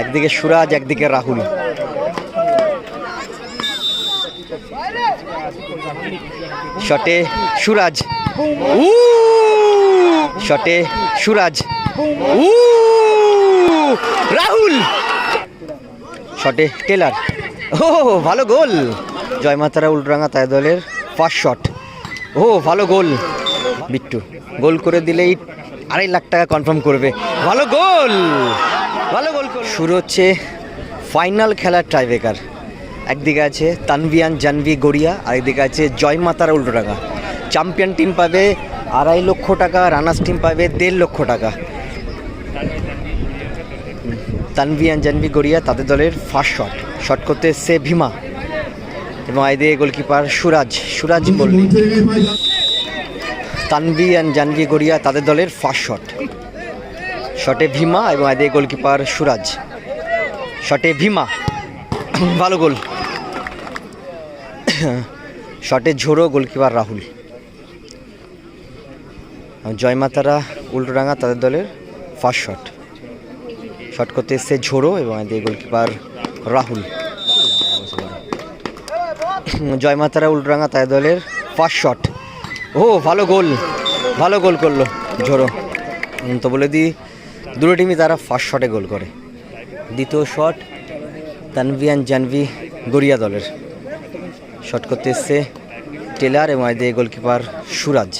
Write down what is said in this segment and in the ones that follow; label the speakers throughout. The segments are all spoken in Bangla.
Speaker 1: একদিকে সুরাজ, একদিকে রাহুল। শটে সুরাজ। উ শটে সুরাজ। উ রাহুল। শটে টেলার। ও ভালো গোল। জয় মাতারা উল্টরাঙ্গা তাই দলের ফার্স্ট শট ও ভালো গোল। বিট্টু গোল করে দিলেই আড়াই লাখ টাকা কনফার্ম করবে। ভালো গোল। ভালো গোল শুরু হচ্ছে ফাইনাল খেলার ট্রাইবেকার একদিকে আছে তানভিয়ান, জানভি, গড়িয়া আরেকদিকে আছে জয় মাতারা উল্টোডাঙ্গা চ্যাম্পিয়ন টিম পাবে আড়াই লক্ষ টাকা রানার্স টিম পাবে দেড় লক্ষ টাকা। তানভিয়ান, জানভি, গড়িয়া তাদের দলের ফার্স্ট শট শট করতে এসছে ভীমা এবং আইদিকে গোলকিপার সুরাজ। সুরাজ বললি তানভি অ্যান্ড জানভি, গড়িয়া তাদের দলের ফার্স্ট শট শটে ভীমা এবং আইদিকে গোলকিপার সুরাজ। শটে ভীমা, ভালো গোল। শটে ঝোড়ো গোলকিপার রাহুল। জয়মাতারা উল্টোডাঙ্গা তাদের দলের ফার্স্ট শট শট করতে এসছে ঝোড়ো এবং এদিকে গোলকিপার রাহুল। জয়মাতারা উল্টোডাঙ্গা তাদের দলের ফার্স্ট শট ও, ভালো গোল। ভালো গোল করল ঝোড়ো। তো বলে দিই দুটো টিমই তারা ফার্স্ট শটে গোল করে। দ্বিতীয় শট তানভিয়ান জানভি গড়িয়া দলের। শট করতে এসছে টেলার এবং এদিকে গোলকিপার সুরাজ।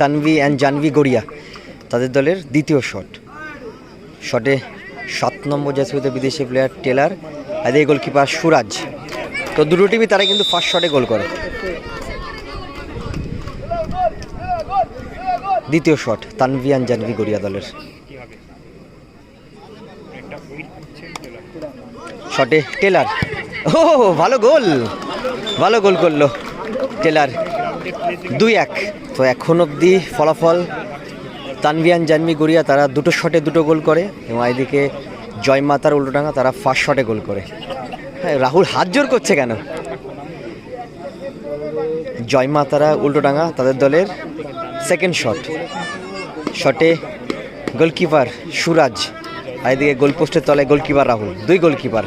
Speaker 1: তানভি অ্যান্ড জানভি গড়িয়া। তাদের দলের দ্বিতীয় শট। শটে সাত নম্বর জাতীয়তে বিদেশি প্লেয়ার টেলার আর এই গোলকিপার সুরাজ। তো দুটো টিমই তারা কিন্তু ফার্স্ট শটে গোল করে। দ্বিতীয় শট তানভিয়ান জানভি গড়িয়া দলের। শটে টেলার ও, ভালো গোল! ভালো গোল করল টেলার দুই এক। তো এখন অবধি ফলাফল তানভিয়ান জানমি গড়িয়া, তারা দুটো শটে দুটো গোল করে এবং এদিকে জয় মাতার উল্টোডাঙ্গা, তারা ফার্স্ট শটে গোল করে। হ্যাঁ রাহুল হাত জোর করছে কেন? জয় মাতারা উল্টোডাঙ্গা, তাদের দলের সেকেন্ড শট শটে গোলকিপার সুরাজ, আর এদিকে গোলপোস্টের তলায় গোলকিপার রাহুল, দুই গোলকিপার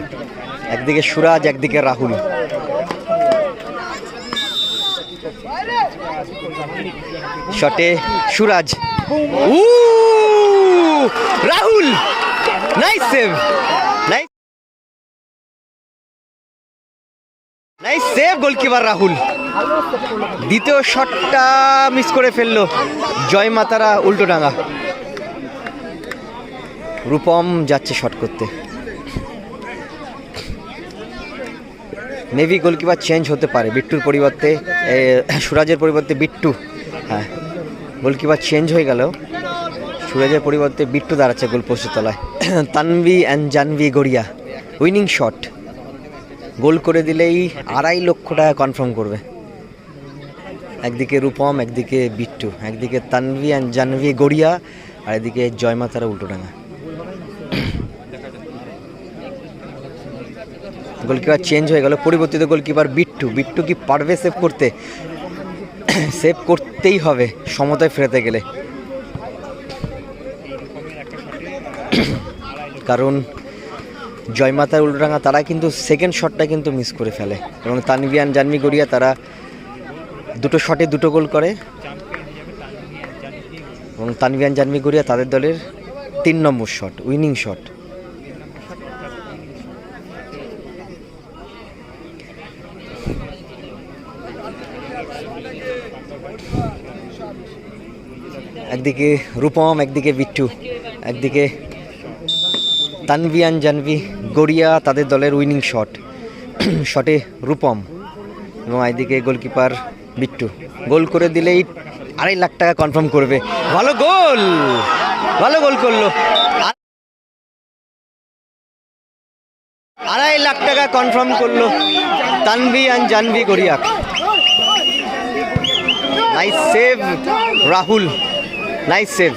Speaker 1: একদিকে সুরাজ, একদিকে রাহুল। শটে সুরাজ। উ Rahul nice save nice nice save goalkeeper Rahul দ্বিতীয় শটটা মিস করে ফেলল জয় মাতারা উল্টোডাঙ্গা। রূপম যাচ্ছে শট করতে। মেবি গোলকিপার চেঞ্জ হতে পারে, বিট্টুর পরিবর্তে সুরাজের পরিবর্তে বিট্টু। হ্যাঁ। গোলকিপার চেঞ্জ হয়ে গেল সুরাজের পরিবর্তে বিট্টু দাঁড়াচ্ছে গোলপোস্টের তলায়। Tanvi and Janvi Garia winning shot goal করে দিলেই আড়াই লক্ষ টাকা কনফার্ম করবে। একদিকে রূপম, একদিকে বিট্টু, একদিকে তানভি অ্যান্ড জানভি গড়িয়া, আর এদিকে জয়মাতারা উল্টোডাঙ্গা। গোলকিপার চেঞ্জ হয়ে গেল, পরিবর্তিত গোলকিপার বিট্টু। বিট্টু কি পারবে সেভ করতে? সেভ করতেই হবে, সমতায় ফেরাতে গেলে। কারণ জয়মাতার উল্টোডাঙ্গা তারা কিন্তু সেকেন্ড শটটা কিন্তু মিস করে ফেলে। এবং তানভিয়ান জানমি গড়িয়া তারা দুটো শটে দুটো গোল করে। এবং তানভিয়ান জানমি গড়িয়া তাদের দলের তিন নম্বর শট উইনিং শট একদিকে রূপম, একদিকে বিট্টু, একদিকে তানভিয়ান, জানভি, গড়িয়া তাদের দলের উইনিং শট শটে রূপম এবং একদিকে গোলকিপার বিট্টু। গোল করে দিলেই আড়াই লাখ টাকা কনফার্ম করবে। ভালো গোল! ভালো গোল করল। আড়াই লাখ টাকা কনফার্ম করল Tanvi and Janvi Garia nice save Rahul nice save